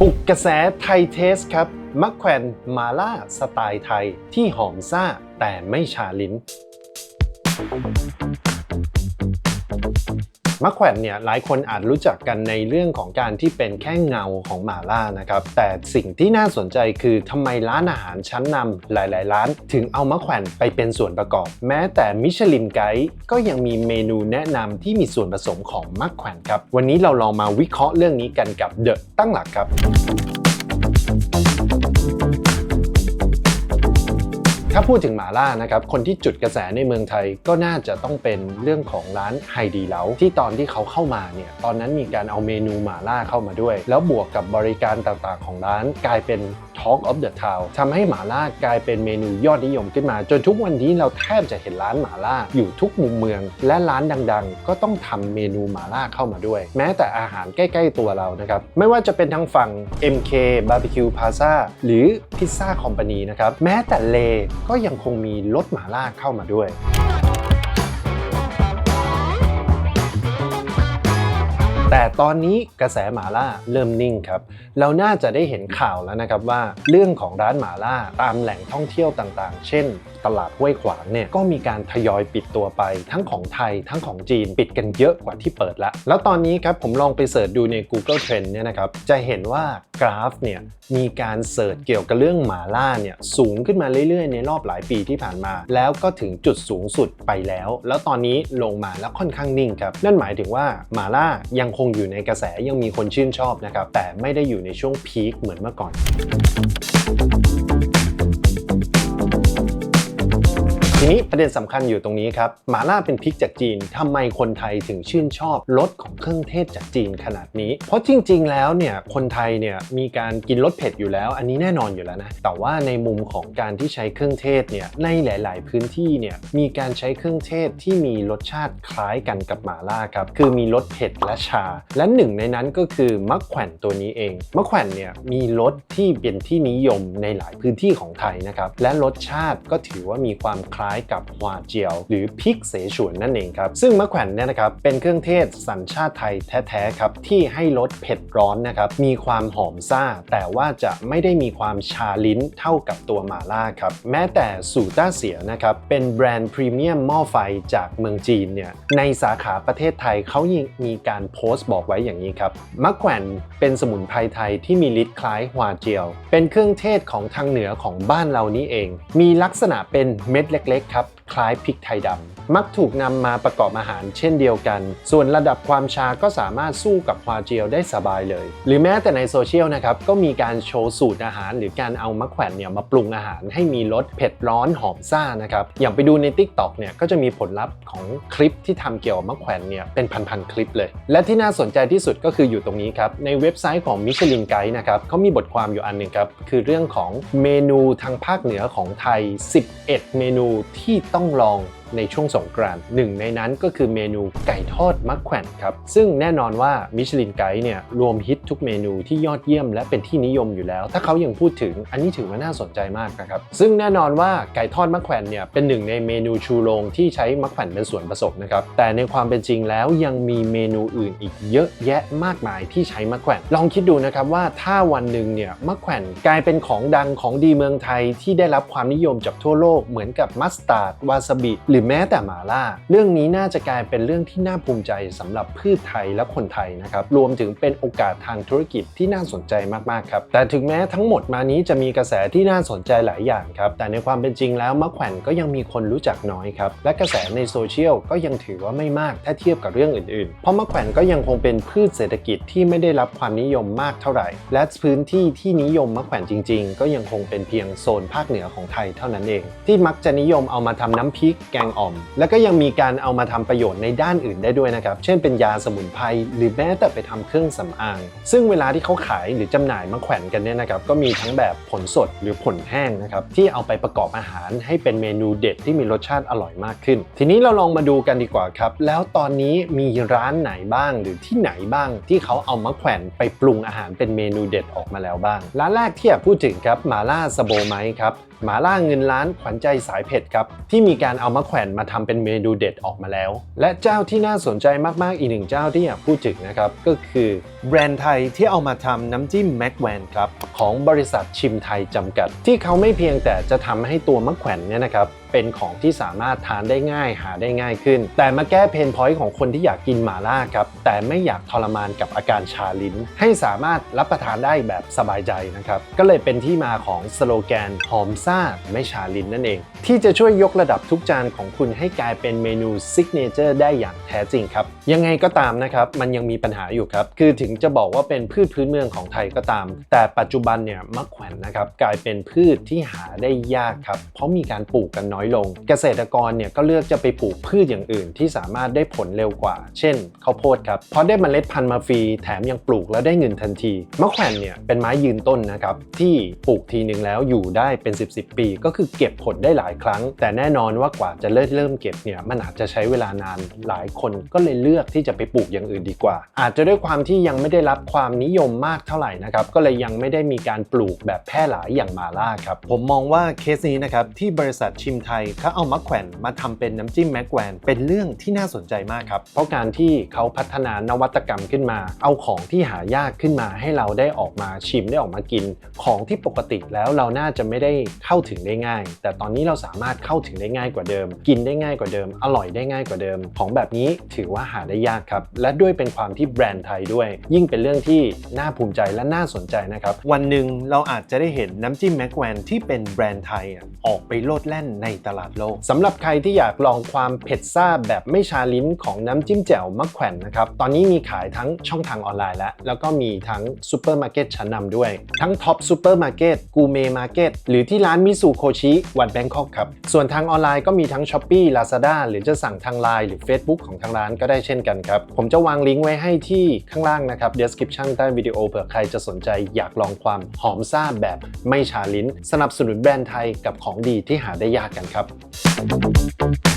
ปลุกกระแสไทยเทสครับมักแขวนมาล่าสไตล์ไทยที่หอมซ่าแต่ไม่ชาลิ้น มะแขวนเนี่ยหลายคนอาจรู้จักกันในเรื่องของการที่เป็นแค่เงาของหมาล่านะครับ แต่สิ่งที่น่าสนใจคือทำไมร้านอาหารชั้นนำหลาย ๆ ร้าน ถึงเอามะแขวนไปเป็นส่วนประกอบ แม้แต่มิชลินไกด์ก็ยังมีเมนูแนะนำที่มีส่วนผสมของมะแขวนครับ วันนี้เราลองมาวิเคราะห์เรื่องนี้กันกับเดอะตั้งหลักครับ ถ้าพูดถึงหมาล่านะครับคนที่จุดกระแสในเมืองไทยก็น่าจะต้องเป็นเรื่องของร้านไฮดีเล้าที่ตอนที่เขาเข้ามาเนี่ยตอนนั้นมีการเอาเมนูหมาล่าเข้ามาด้วย แล้วบวกกับบริการต่างๆ ของร้านกลายเป็น Talk of the Town ทำให้หมาล่ากลายเป็นเมนูยอดนิยมขึ้นมา จนทุกวันนี้เราแทบจะเห็นร้านหมาล่าอยู่ทุกมุมเมือง และร้านดังๆ ก็ต้องทำเมนูหมาล่าเข้ามาด้วย แม้แต่อาหารใกล้ ๆ ตัวเรานะครับไม่ว่าจะเป็นทั้งฝั่ง MK Barbecue Plaza หรือ Pizza Company นะครับแม้แต่เลก็ยังคงมีรสหมาล่าเข้ามาด้วย แต่ตอนนี้กระแสหมาล่าเริ่มนิ่งครับ เราน่าจะได้เห็นข่าวแล้วนะครับว่า เรื่องของร้านหมาล่าตามแหล่งท่องเที่ยวต่างๆ เช่น ตลาดห้วยขวางเนี่ยก็มีการทยอยปิดตัวไป ทั้งของไทยทั้งของจีนปิดกันเยอะกว่าที่เปิดละ แล้วตอนนี้ครับผมลองไปเสิร์ชดูใน Google Trend เนี่ยนะครับจะเห็นว่า กราฟเนี่ยมีการเสิร์ชเกี่ยวกับเรื่องหมาล่าเนี่ยสูงขึ้นมาเรื่อยๆ ในรอบหลายปีที่ผ่านมา แล้วก็ถึงจุดสูงสุดไปแล้ว แล้วตอนนี้ลงมาแล้วค่อนข้างนิ่งครับ นั่นหมายถึงว่าหมาล่ายังคงอยู่ในกระแสยังมีคนชื่นชอบนะครับแต่ไม่ได้อยู่ในช่วงพีคเหมือนเมื่อก่อน ทีนี้ประเด็นสำคัญอยู่ตรงนี้ครับหมาล่าเป็นพริกจากจีนทำไมคนไทยถึงชื่นชอบรสของเครื่องเทศจากจีนขนาดนี้ เพราะจริง ๆ แล้วเนี่ยคนไทยเนี่ยมีการกินรสเผ็ดอยู่แล้ว อันนี้แน่นอนอยู่แล้วนะแต่ว่าในมุมของการที่ใช้เครื่องเทศเนี่ยในหลาย ๆ พื้นที่เนี่ยมีการใช้เครื่องเทศที่มีรสชาติคล้ายกันกับหมาล่าครับคือมีรสเผ็ดและชา และหนึ่งในนั้นก็คือมะแขวนตัวนี้เองมะแขวนเนี่ยมีรสที่เป็นที่นิยมในหลายพื้นที่ของไทยนะครับและรสชาติก็ถือว่ามีความคล้ายายกับฮวาเจียว หรือพริกเสฉวนนั่นเองครับ ซึ่งมะแขวนเนี่ยนะครับเป็นเครื่องเทศสัญชาติไทยแท้ๆครับที่ให้รสเผ็ดร้อนนะครับมีความหอมซ่า แต่ว่าจะไม่ได้มีความชาลิ้นเท่ากับตัวหมาล่าครับแม้แต่สูต้าเสียนะครับเป็นแบรนด์พรีเมียมหม้อไฟจากเมืองจีนเนี่ยในสาขาประเทศไทยเขายังมีการโพสต์บอกไว้อย่างนี้ครับมะแขวนเป็นสมุนไพรไทยที่มีฤทธิ์คล้ายฮวาเจียว เป็นเครื่องเทศของทางเหนือของบ้านเรานี้เอง มีลักษณะเป็นเม็ดเล็กๆครับ คล้ายพริกไทยดำมักถูกนำมาประกอบอาหารเช่นเดียวกัน ส่วนระดับความชาก็สามารถสู้กับฮวาเจียวได้สบายเลย หรือแม้แต่ในโซเชียลนะครับก็มีการโชว์สูตรอาหาร หรือการเอามะแขวนเนี่ยมาปรุงอาหารให้มีรสเผ็ดร้อนหอมซ่านะครับอย่างไปดูใน Tik t o อกเนี่ยก็จะมีผลลัพธ์ของคลิปที่ทำเกี่ยวกับมะแขวนเนี่ยเป็นพันๆคลิปเลย และที่น่าสนใจที่สุดก็คืออยู่ตรงนี้ครับในเว็บไซต์ของมิชลินไกด์นะครับเขามีบทความอยู่อันหนึ่งครับคือเรื่องของเมนูทางภาคเหนือของไทย 11 เมนูที่ตต้องลอง ในช่วงสงกรานต์หนึ่งในนั้นก็คือเมนูไก่ทอดมะแขวนครับ ซึ่งแน่นอนว่ามิชลินไกด์เนี่ยรวมฮิตทุกเมนูที่ยอดเยี่ยมและเป็นที่นิยมอยู่แล้ว ถ้าเขายังพูดถึงอันนี้ถือว่าน่าสนใจมากนะครับ ซึ่งแน่นอนว่าไก่ทอดมะแขวนเนี่ยเป็นหนึ่งในเมนูชูโรงที่ใช้มะแขวนเป็นส่วนผสมนะครับ แต่ในความเป็นจริงแล้วยังมีเมนูอื่นอีกเยอะแยะมากมายที่ใช้มะแขวนลองคิดดูนะครับว่าถ้าวันหนึ่งเนี่ยมะแขวนกลายเป็นของดังของดีเมืองไทยที่ได้รับความนิยมจากทั่วโลกเหมือนกับมัสตาร์ดวาซาบิหรือแม้แต่หมาล่า เรื่องนี้น่าจะกลายเป็นเรื่องที่น่าภูมิใจสำหรับพืชไทยและคนไทยนะครับรวมถึงเป็นโอกาสทางธุรกิจที่น่าสนใจมากๆครับแต่ถึงแม้ทั้งหมดมานี้จะมีกระแสที่น่าสนใจหลายอย่างครับแต่ในความเป็นจริงแล้วมะแขวนก็ยังมีคนรู้จักน้อยครับและกระแสในโซเชียลก็ยังถือว่าไม่มากถ้าเทียบกับเรื่องอื่นๆ เพราะมะแขวนก็ยังคงเป็นพืชเศรษฐกิจที่ไม่ได้รับความนิยมมากเท่าไหร่ และพื้นที่ที่นิยมมะแขวนจริง ๆ ก็ยังคงเป็นเพียงโซนภาคเหนือของไทยเท่านั้นเอง ที่มักจะนิยมเอามาทำน้ำพริกแกงอ่อม และก็ยังมีการเอามาทำประโยชน์ในด้านอื่นได้ด้วยนะครับ เช่นเป็นยาสมุนไพรหรือแม้แต่ไปทำเครื่องสำอาง ซึ่งเวลาที่เขาขายหรือจำหน่ายมะแขวนกันเนี่ยนะครับก็มีทั้งแบบผลสดหรือผลแห้งนะครับที่เอาไปประกอบอาหารให้เป็นเมนูเด็ดที่มีรสชาติอร่อยมากขึ้น ทีนี้เราลองมาดูกันดีกว่าครับ แล้วตอนนี้มีร้านไหนบ้างหรือที่ไหนบ้างที่เขาเอามะแขวนไปปรุงอาหารเป็นเมนูเด็ดออกมาแล้วบ้าง ร้านแรกที่อยากพูดถึงครับมาล่าสโบไมครับหมาล่าเงินล้านขวัญใจสายเผ็ดครับ ที่มีการเอามะแขวนมาทำเป็นเมนูเด็ดออกมาแล้ว และเจ้าที่น่าสนใจมาก ๆ อีกหนึ่งเจ้าที่อยากพูดถึงนะครับ ก็คือแบรนด์ไทยที่เอามาทำน้ำจิ้มแม็กแวนครับ ของบริษัทชิมไทยจำกัด ที่เขาไม่เพียงแต่จะทำให้ตัวมะแขวนเนี่ยนะครับเป็นของที่สามารถทานได้ง่ายหาได้ง่ายขึ้น แต่มาแก้เพนพอยต์ของคนที่อยากกินหมาล่าครับ แต่ไม่อยากทรมานกับอาการชาลิ้น ให้สามารถรับประทานได้แบบสบายใจนะครับ ก็เลยเป็นที่มาของสโลแกนหอมซ่าไม่ชาลินนั่นเอง ที่จะช่วยยกระดับทุกจานของคุณให้กลายเป็นเมนูซิกเนเจอร์ได้อย่างแท้จริงครับ ยังไงก็ตามนะครับมันยังมีปัญหาอยู่ครับ คือถึงจะบอกว่าเป็นพืชพื้นเมืองของไทยก็ตาม แต่ปัจจุบันเนี่ยมะแขวนนะครับกลายเป็นพืชที่หาได้ยากครับ เพราะมีการปลูกกันน้อยลง เกษตรกรเนี่ยก็เลือกจะไปปลูกพืชอย่างอื่น ที่สามารถได้ผลเร็วกว่า เช่นข้าวโพดครับเพราะได้เมล็ดพันธุ์มาฟรีแถมยังปลูกแล้วได้เงินทันทีมะแขวนเนี่ยเป็นไม้ยืนต้นนะครับที่ปลูกทีนึงแล้วอยู่ได้เป็น 10บสปี ก็คือเก็บผลได้หลายครั้ง แต่แน่นอนว่ากว่าจะเริ่มเริ่มเก็บเนี่ยมันอาจจะใช้เวลานานหลายคนก็เลยเลือกที่จะไปปลูกอย่างอื่นดีกว่า อาจจะด้วยความที่ยังไม่ได้รับความนิยมมากเท่าไหร่นะครับก็เลยยังไม่ได้มีการปลูกแบบแพร่หลายอย่างมาล่าครับผมมองว่าเคสนี้นะครับที่บริษัทชิมไทยเขาเอามะแขวนมาทำเป็นน้ำจิ้มแม็กแวนเป็นเรื่องที่น่าสนใจมากครับเพราะการที่เขาพัฒนานวัตกรรมขึ้นมา เอาของที่หายากขึ้นมาให้เราได้ออกมาชิมได้ออกมากิน ของที่ปกติแล้วเราน่าจะไม่ได้เข้าถึงได้ง่าย แต่ตอนนี้เราสามารถเข้าถึงได้ง่ายกว่าเดิม กินได้ง่ายกว่าเดิม อร่อยได้ง่ายกว่าเดิม ของแบบนี้ถือว่าหาได้ยากครับ และด้วยเป็นความที่แบรนด์ไทยด้วย ยิ่งเป็นเรื่องที่น่าภูมิใจและน่าสนใจนะครับ วันหนึ่งเราอาจจะได้เห็นน้ำจิ้มแม็กแวนที่เป็นแบรนด์ไทยอออกไปโลดแล่นในตลาดโลกสำหรับใครที่อยากลองความเผ็ดซ่าแบบไม่ชาลิ้นของน้ำจิ้มแจ่วมะแขวนนะครับตอนนี้มีขายทั้งช่องทางออนไลน์แล้วแล้วก็มีทั้งซูเปอร์มาร์เก็ตชั้นนำด้วย ทั้งท็อปซูเปอร์มาร์เก็ตกูเมมาร์เก็ตหรือที่ร้านมิซูโคชิวันแบงคอกครับ ส่วนทางออนไลน์ก็มีทั้ง s h อ p e e Lazada หรือจะสั่งทางไลน์หรือ Facebook ของทางร้านก็ได้เช่นกันครับ ผมจะวางลิงก์ไว้ให้ที่ข้างล่างนะครับ description ใต้วิดีโอเผื่อใครจะสนใจอยากลองความหอมซ่าแบบไม่ชาลิ้น สนับสนุนแบรนด์ไทยกับของดีที่หาได้ยากกันครับ